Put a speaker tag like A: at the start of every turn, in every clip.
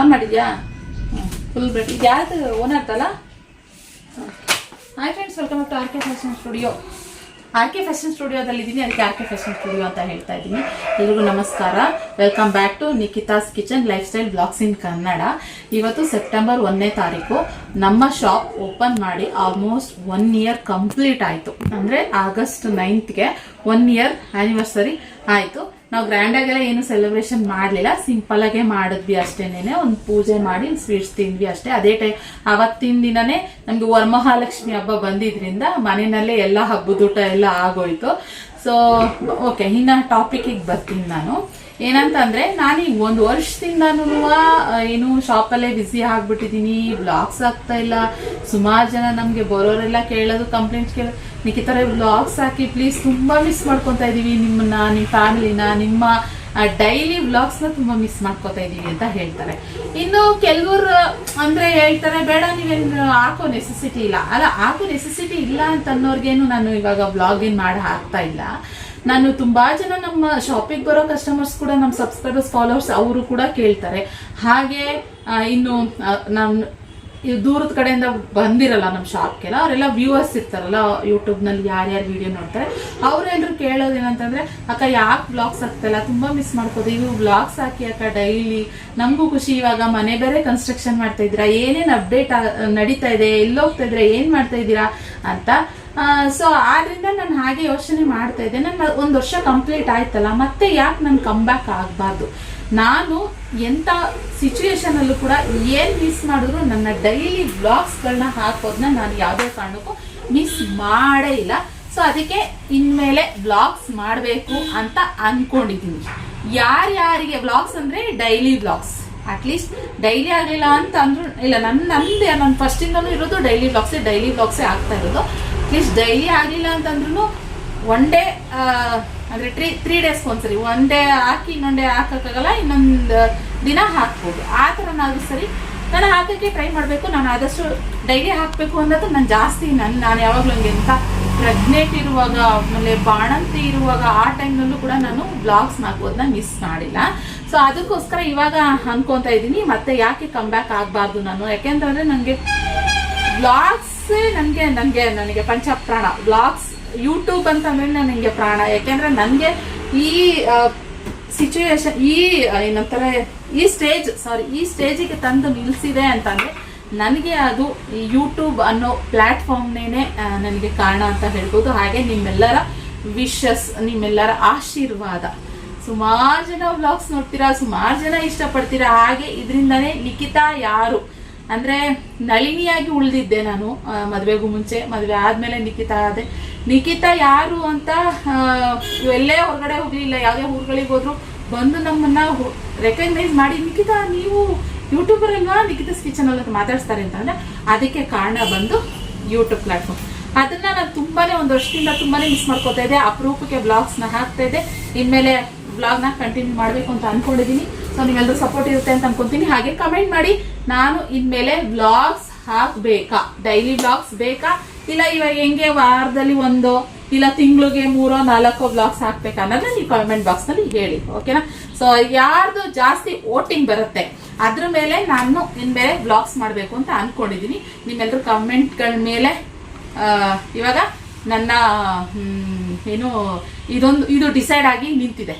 A: On ಮಾಡಿದ್ಯಾ full bait ಇದು ಯಾವ್ದು ಓನರ್ ಅಲ್ಲ hi friends welcome to R K fashion studio R K fashion ಸ್ಟುಡಿಯೋದಲ್ಲಿ ಇದ್ದೀನಿ ಅದಕ್ಕೆ ಆರ್ ಕೆ ಫ್ಯಾಷನ್ ಸ್ಟುಡಿಯೋ ಅಂತ ಹೇಳ್ತಾ ಇದ್ದೀನಿ ಎಲ್ರಿಗೂ ನಮಸ್ಕಾರ. Welcome back to Nikhita's kitchen lifestyle blogs in Kannada ಇವತ್ತು ಸೆಪ್ಟೆಂಬರ್ ಒಂದನೇ ತಾರೀಕು. ನಮ್ಮ ಶಾಪ್ ಓಪನ್ ಮಾಡಿ ಆಲ್ಮೋಸ್ಟ್ ಒನ್ ಇಯರ್ ಕಂಪ್ಲೀಟ್ ಆಯಿತು. ಅಂದರೆ ಆಗಸ್ಟ್ ನೈನ್ತ್ಗೆ ಒನ್ ಇಯರ್ ಆನಿವರ್ಸರಿ ಆಯಿತು. ನಾವು ಗ್ರ್ಯಾಂಡ್ ಆಗೆಲ್ಲ ಏನು ಸೆಲೆಬ್ರೇಷನ್ ಮಾಡಲಿಲ್ಲ. ಸಿಂಪಲ್ ಆಗೇ ಮಾಡಿದ್ವಿ ಅಷ್ಟೇನೆ ಒಂದು ಪೂಜೆ ಮಾಡಿ ಸ್ವೀಟ್ಸ್ ತಿಂದ್ವಿ ಅಷ್ಟೇ. ಅದೇ ಟೈಮ್ ಅವತ್ತಿನ ದಿನನೇ ನಮಗೆ ವರಮಹಾಲಕ್ಷ್ಮಿ ಹಬ್ಬ ಬಂದಿದ್ರಿಂದ ಮನೆಯಲ್ಲೇ ಎಲ್ಲ ಹಬ್ಬದೂಟ ಎಲ್ಲ ಆಗೋಯ್ತು. ಸೊ ಓಕೆ ಇನ್ನು ಟಾಪಿಕಿಗೆ ಬರ್ತೀನಿ ನಾನು. ಏನಂತಂದ್ರೆ ನಾನೀಗ ಒಂದು ವರ್ಷದಿಂದನೂ ಏನು ಶಾಪಲ್ಲೇ ಬ್ಯುಸಿ ಆಗಿಬಿಟ್ಟಿದ್ದೀನಿ ಬ್ಲಾಗ್ಸ್ ಆಗ್ತಾ ಇಲ್ಲ. ಸುಮಾರು ಜನ ನಮಗೆ ಬರೋರೆಲ್ಲ ಕೇಳೋದು ಕಂಪ್ಲೇಂಟ್ಸ್ ಕೇಳೋದು ನಿಖಿತರ ಬ್ಲಾಗ್ಸ್ ಹಾಕಿ ಪ್ಲೀಸ್ ತುಂಬಾ ಮಿಸ್ ಮಾಡ್ಕೊತಾ ಇದೀವಿ. ನಿಮ್ಮನ್ನ ನಿಮ್ಮ ಫ್ಯಾಮಿಲಿನ ನಿಮ್ಮ ಡೈಲಿ ವ್ಲಾಗ್ಸ್ನ ತುಂಬಾ ಮಿಸ್ ಮಾಡ್ಕೋತಾ ಇದೀವಿ ಅಂತ ಹೇಳ್ತಾರೆ. ಇನ್ನು ಕೆಲವರು, ಅಂದ್ರೆ ಹೇಳ್ತಾರೆ, ಬೇಡ, ನೀವೇನು ಹಾಕೋ ನೆಸೆಸಿಟಿ ಇಲ್ಲ. ಅಲ್ಲ, ಹಾಕೋ ನೆಸೆಸಿಟಿ ಇಲ್ಲ ಅಂತ ಅನ್ನೋರ್ಗೇನು ನಾನು ಇವಾಗ ವ್ಲಾಗ್ ಏನ್ ಮಾಡಿ ಹಾಕ್ತಾ ಇಲ್ಲ. ನಾನು ತುಂಬಾ ಜನ ನಮ್ಮ ಶಾಪಿಗೆ ಬರೋ ಕಸ್ಟಮರ್ಸ್ ಕೂಡ, ನಮ್ಮ ಸಬ್ಸ್ಕ್ರೈಬರ್ಸ್ ಫಾಲೋವರ್ಸ್ ಅವರು ಕೂಡ ಕೇಳ್ತಾರೆ. ಹಾಗೆ ಇನ್ನು ನಮ್ಮ ಈ ದೂರದ ಕಡೆಯಿಂದ ಬಂದಿರಲ್ಲ ನಮ್ಮ ಶಾಪ್ಗೆಲ್ಲ ಅವರೆಲ್ಲ ವ್ಯೂವರ್ಸ್ ಇರ್ತಾರಲ್ಲ ಯೂಟ್ಯೂಬ್ನಲ್ಲಿ ಯಾರ್ಯಾರು ವಿಡಿಯೋ ನೋಡ್ತಾರೆ ಅವರೆಲ್ಲರೂ ಕೇಳೋದು ಏನಂತಂದ್ರೆ, ಅಕ್ಕ, ಯಾಕೆ ಬ್ಲಾಗ್ಸ್ ಆಗ್ತಾಯಿಲ್ಲ ತುಂಬಾ ಮಿಸ್ ಮಾಡ್ಕೋದು. ಇವು ಬ್ಲಾಗ್ಸ್ ಹಾಕಿ ಅಕ್ಕ ಡೈಲಿ ನಮಗೂ ಖುಷಿ. ಇವಾಗ ಮನೆ ಬೇರೆ ಕನ್ಸ್ಟ್ರಕ್ಷನ್ ಮಾಡ್ತಾ ಇದ್ದೀರಾ, ಏನೇನು ಅಪ್ಡೇಟ್ ನಡೀತಾ ಇದೆ, ಎಲ್ಲೋಗ್ತಾ ಇದ್ದೀರಾ, ಏನು ಮಾಡ್ತಾ ಇದ್ದೀರಾ? ಅಂತ. ಸೊ ಆದ್ರಿಂದ ನಾನು ಹಾಗೆ ಯೋಚನೆ ಮಾಡ್ತಾ ಇದ್ದೆ. ನನ್ನ ಒಂದು ವರ್ಷ ಕಂಪ್ಲೀಟ್ ಆಯ್ತಲ್ಲ, ಮತ್ತೆ ಯಾಕೆ ನಾನು ಕಮ್ ಬ್ಯಾಕ್ ಆಗಬಾರ್ದು? ನಾನು ಎಂಥ ಸಿಚುವೇಶನ್ ಅಲ್ಲೂ ಕೂಡ ಏನ್ ಮಿಸ್ ಮಾಡಿದ್ರು ನನ್ನ ಡೈಲಿ ಬ್ಲಾಗ್ಸ್ಗಳನ್ನ ಹಾಕೋದನ್ನ ನಾನು ಯಾವುದೇ ಕಾರಣಕ್ಕೂ ಮಿಸ್ ಮಾಡೇ ಇಲ್ಲ. ಸೊ ಅದಕ್ಕೆ ಇನ್ಮೇಲೆ ಬ್ಲಾಗ್ಸ್ ಮಾಡಬೇಕು ಅಂತ ಅನ್ಕೊಂಡಿದ್ದೀನಿ. ಯಾರ್ಯಾರಿಗೆ ಬ್ಲಾಗ್ಸ್ ಅಂದ್ರೆ ಡೈಲಿ ಬ್ಲಾಗ್ಸ್ ಅಟ್ಲೀಸ್ಟ್ ಡೈಲಿ ಆಗಲಿಲ್ಲ ಅಂತ ಅಂದ್ರು, ಇಲ್ಲ ನನ್ನ ನಂದೇ ನನ್ನ ಫಸ್ಟಿಂದನೂ ಇರೋದು ಡೈಲಿ ಬ್ಲಾಗ್ಸೇ ಡೈಲಿ ಬ್ಲಾಗ್ಸೇ ಆಗ್ತಾ ಇರೋದು. ಅಟ್ಲೀಸ್ಟ್ ಡೈಲಿ ಆಗಲಿಲ್ಲ ಅಂತಂದ್ರೂ ಒನ್ ಡೇ ಅಂದರೆ ತ್ರೀ ತ್ರೀ ಡೇಸ್ಗೆ ಒಂದ್ಸರಿ. ಒನ್ ಡೇ ಹಾಕಿ ಇನ್ನೊಂದು ಡೇ ಹಾಕೋಕ್ಕಾಗಲ್ಲ, ಇನ್ನೊಂದು ದಿನ ಹಾಕ್ಬೋದು. ಆ ಥರನಾದ್ರೂ ಸರಿ ನಾನು ಹಾಕೋಕ್ಕೆ ಟ್ರೈ ಮಾಡಬೇಕು. ನಾನು ಆದಷ್ಟು ಡೈಲಿ ಹಾಕಬೇಕು ಅನ್ನೋದು ನಾನು ಜಾಸ್ತಿ ನನ್ನ ನಾನು ಯಾವಾಗಲೂ ಹಂಗೆ ಅಂತ ಪ್ರೆಗ್ನೆಂಟ್ ಇರುವಾಗ, ಆಮೇಲೆ ಬಾಣಂತಿ ಇರುವಾಗ, ಆ ಟೈಮ್ನಲ್ಲೂ ಕೂಡ ನಾನು ಬ್ಲಾಗ್ಸ್ ಹಾಕೋದನ್ನ ಮಿಸ್ ಮಾಡಿಲ್ಲ. ಸೊ ಅದಕ್ಕೋಸ್ಕರ ಇವಾಗ ಅನ್ಕೊತಾ ಇದ್ದೀನಿ, ಮತ್ತೆ ಯಾಕೆ ಕಮ್ ಬ್ಯಾಕ್ ಆಗಬಾರ್ದು ನಾನು? ಯಾಕೆಂತಂದ್ರೆ ನನಗೆ ಬ್ಲಾಗ್ಸೇ ನನಗೆ ನನಗೆ ನನಗೆ ಪಂಚಪ್ರಾಣ. ಬ್ಲಾಗ್ಸ್ ಯೂಟ್ಯೂಬ್ ನಾನು ನನಗೆ ಪ್ರಾಣ. ಯಾಕೆಂದ್ರೆ ನನಗೆ ಈ ಸಿಚುವೇಶನ್ ಈ ಏನಂತಾರೆ, ಈ ಸ್ಟೇಜ್ ಸಾರಿ ಈ ಸ್ಟೇಜಿಗೆ ತಂದು ನಿಲ್ಲಿಸಿದೆ ಅಂತಂದ್ರೆ ನನಗೆ ಅದು ಯೂಟ್ಯೂಬ್ ಅನ್ನೋ ಪ್ಲ್ಯಾಟ್ಫಾರ್ಮ್ನೇ ನನಗೆ ಕಾರಣ ಅಂತ ಹೇಳ್ಬೋದು. ಹಾಗೆ ನಿಮ್ಮೆಲ್ಲರ ವಿಶಸ್ ನಿಮ್ಮೆಲ್ಲರ ಆಶೀರ್ವಾದ. ಸುಮಾರು ಜನ ವ್ಲಾಗ್ಸ್ ನೋಡ್ತೀರಾ, ಸುಮಾರು ಜನ ಇಷ್ಟಪಡ್ತೀರಾ, ಹಾಗೆ ಇದರಿಂದನೇ ನಿಖಿತಾ ಯಾರು? ಅಂದ್ರೆ ನಳಿನಿಯಾಗಿ ಉಳಿದಿದ್ದೆ ನಾನು ಮದುವೆಗೂ ಮುಂಚೆ. ಮದುವೆ ಆದ್ಮೇಲೆ ನಿಖಿತ ಆದೆ. ನಿಖಿತಾ ಯಾರು ಅಂತ ಎಲ್ಲೇ ಹೊರಗಡೆ ಹೋಗ್ಲಿಲ್ಲ. ಯಾವುದೇ ಊರುಗಳಿಗೆ ಹೋದ್ರು ಬಂದು ನಮ್ಮನ್ನ ರೆಕಗ್ನೈಸ್ ಮಾಡಿ, ನಿಖಿತಾ, ನೀವು ಯೂಟ್ಯೂಬರ್ ಅಲ್ವಾ? ನಿಖಿತಾಸ್ ಕಿಚನ್ ಅಲ್ಲಿ ಮಾತಾಡ್ಸ್ತಾರೆ ಅಂತಂದ್ರೆ ಅದಕ್ಕೆ ಕಾರಣ ಬಂದು ಯೂಟ್ಯೂಬ್ ಪ್ಲಾಟ್ಫಾರ್ಮ್ ಅದನ್ನ ನಾನು ತುಂಬಾನೇ ಒಂದು ವರ್ಷದಿಂದ ತುಂಬಾನೇ ಮಿಸ್ ಮಾಡ್ಕೋತಾ ಇದ್ದೆ. ಅಪರೂಪಕ್ಕೆ ಬ್ಲಾಗ್ಸ್ನ ಹಾಕ್ತಾ ಇದ್ದೆ. ಇನ್ಮೇಲೆ ಬ್ಲಾಗ್ನ ಕಂಟಿನ್ಯೂ ಮಾಡಬೇಕು ಅಂತ ಅನ್ಕೊಂಡಿದೀನಿ ಸೊ ನೀವೆಲ್ಲರೂ ಸಪೋರ್ಟ್ ಇರುತ್ತೆ ಅಂತ ಅನ್ಕೊಂತೀನಿ. ಹಾಗೆ ಕಮೆಂಟ್ ಮಾಡಿ. ನಾನು ಇನ್ಮೇಲೆ ಬ್ಲಾಗ್ಸ್ ಹಾಕ್ಬೇಕಾ? ಡೈಲಿ ಬ್ಲಾಗ್ಸ್ ಬೇಕಾ? ಇಲ್ಲ ಇವಾಗ ಹೆಂಗೆ ವಾರದಲ್ಲಿ ಒಂದು, ಇಲ್ಲ ತಿಂಗಳಿಗೆ ಮೂರೋ, ನಾಲ್ಕೋ ಬ್ಲಾಗ್ಸ್ ಹಾಕ್ಬೇಕಾ ಅನ್ನೋದನ್ನ ನೀವು ಕಮೆಂಟ್ ಬಾಕ್ಸ್ನಲ್ಲಿ ಹೇಳಿ ಓಕೆನಾ ಸೊ ಯಾರ್ದು ಜಾಸ್ತಿ ವೋಟಿಂಗ್ ಬರುತ್ತೆ, ಅದ್ರ ಮೇಲೆ ನಾನು ಇನ್ಮೇಲೆ ಬ್ಲಾಗ್ಸ್ ಮಾಡಬೇಕು ಅಂತ ಅನ್ಕೊಂಡಿದೀನಿ. ನಿಮ್ಮೆಲ್ಲರೂ ಕಮೆಂಟ್ಗಳ ಮೇಲೆ ಇವಾಗ ನನ್ನ ಏನು, ಇದೊಂದು, ಇದು ಡಿಸೈಡ್ ಆಗಿ ನಿಂತಿದೆ.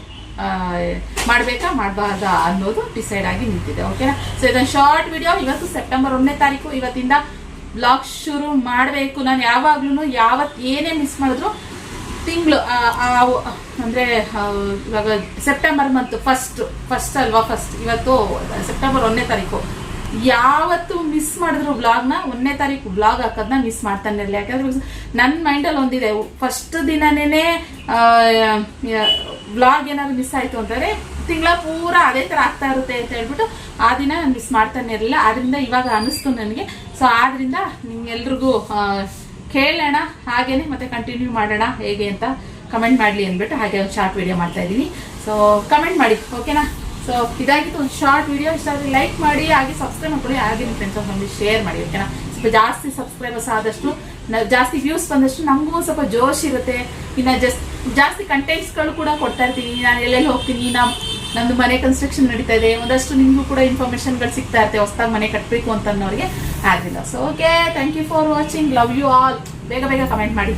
A: ಮಾಡ್ಬೇಕಾ, ಮಾಡಬಾರ್ದಾ ಅನ್ನೋದು ಡಿಸೈಡ್ ಆಗಿ ನಿಂತಿದೆ ಓಕೆನಾ ಸೊ ಇದೊಂದು ಶಾರ್ಟ್ ವಿಡಿಯೋ ಇವತ್ತು ಸೆಪ್ಟೆಂಬರ್ ಒಂದನೇ ತಾರೀಕು. ಇವತ್ತಿಂದ ಬ್ಲಾಗ್ ಶುರು ಮಾಡಬೇಕು. ನಾನು ಯಾವಾಗ್ಲೂ ಯಾವತ್ ಏನೇ ಮಿಸ್ ಮಾಡಿದ್ರು ತಿಂಗಳು ಅಂದ್ರೆ ಇವಾಗ ಸೆಪ್ಟೆಂಬರ್ ಮಂತ್ ಫಸ್ಟ್ ಫಸ್ಟ್ ಅಲ್ವಾ ಫಸ್ಟ್ ಇವತ್ತು ಸೆಪ್ಟೆಂಬರ್ ಒಂದನೇ ತಾರೀಕು. ಯಾವತ್ತು ಮಿಸ್ ಮಾಡಿದ್ರು ಬ್ಲಾಗ್ನ ಒಂದನೇ ತಾರೀಕು ಬ್ಲಾಗ್ ಹಾಕೋದನ್ನ ಮಿಸ್ ಮಾಡ್ತಾನೆ ಇರಲಿ. ಯಾಕಂದ್ರೆ, ನನ್ನ ಮೈಂಡಲ್ಲಿ ಒಂದಿದೆ ಫಸ್ಟ್ ದಿನನೇ ಬ್ಲಾಗ್ ಏನಾದ್ರು ಮಿಸ್ ಆಯ್ತು ಅಂತಂದ್ರೆ ತಿಂಗಳ ಪೂರ ಅದೇ ತರ ಆಗ್ತಾ ಇರುತ್ತೆ ಅಂತ ಹೇಳ್ಬಿಟ್ಟು ಆ ದಿನ ನಾನು ಮಿಸ್ ಮಾಡ್ತಾನೆ ಇರಲಿಲ್ಲ. ಆದ್ರಿಂದ ಇವಾಗ ಅನಿಸ್ತು ನನಗೆ. ಸೊ ಆದ್ರಿಂದ ನಿಮ್ಗೆಲ್ರಿಗೂ ಕೇಳೋಣ, ಹಾಗೇನೆ ಮತ್ತೆ ಕಂಟಿನ್ಯೂ ಮಾಡೋಣ, ಹೇಗೆ ಅಂತ ಕಮೆಂಟ್ ಮಾಡಲಿ ಅಂದ್ಬಿಟ್ಟು ಹಾಗೆ ಒಂದು ಶಾರ್ಟ್ ವಿಡಿಯೋ ಮಾಡ್ತಾ ಇದ್ದೀನಿ. ಸೊ ಕಮೆಂಟ್ ಮಾಡಿ ಓಕೆನಾ ಸೊ ಇದಾಗಿತ್ತು ಒಂದು ಶಾರ್ಟ್ ವಿಡಿಯೋ ಇಷ್ಟ ಲೈಕ್ ಮಾಡಿ, ಹಾಗೆ ಸಬ್ಸ್ಕ್ರೈಬ್ ಮಾಡ್ಕೊಳ್ಳಿ. ಹಾಗೆ ನಿಮ್ಮ ಫ್ರೆಂಡ್ಸ್ ಒಂದು ಶೇರ್ ಮಾಡಿ ಓಕೆನಾ ಸ್ವಲ್ಪ ಜಾಸ್ತಿ ಸಬ್ಸ್ಕ್ರೈಬರ್ಸ್ ಆದಷ್ಟು ಜಾಸ್ತಿ ವ್ಯೂಸ್ ಬಂದಷ್ಟು ನಮಗೂ ಸ್ವಲ್ಪ ಜೋಶ್ ಇರುತ್ತೆ. ಇನ್ನು ಜಸ್ಟ್ ಜಾಸ್ತಿ ಕಂಟೆಂಟ್ಸ್ಗಳು ಕೂಡ ಕೊಡ್ತಾ ಇರ್ತೀನಿ. ನಾನು ಎಲ್ಲೆಲ್ಲಿ ಹೋಗ್ತೀನಿ ನಾ ನಮ್ಮದು ಮನೆ ಕನ್ಸ್ಟ್ರಕ್ಷನ್ ನಡೀತಾ ಇದೆ, ಒಂದಷ್ಟು ನಿಮಗೂ ಕೂಡ ಇನ್ಫಾರ್ಮೇಷನ್ಗಳು ಸಿಗ್ತಾ ಇರುತ್ತೆ, ಹೊಸ್ದಾಗಿ ಮನೆ ಕಟ್ಟಬೇಕು ಅಂತ ಅನ್ನೋರಿಗೆ ಆಗಿಲ್ಲ so okay thank you for watching love you all ಬೇಗ ಬೇಗ ಕಮೆಂಟ್ ಮಾಡಿ.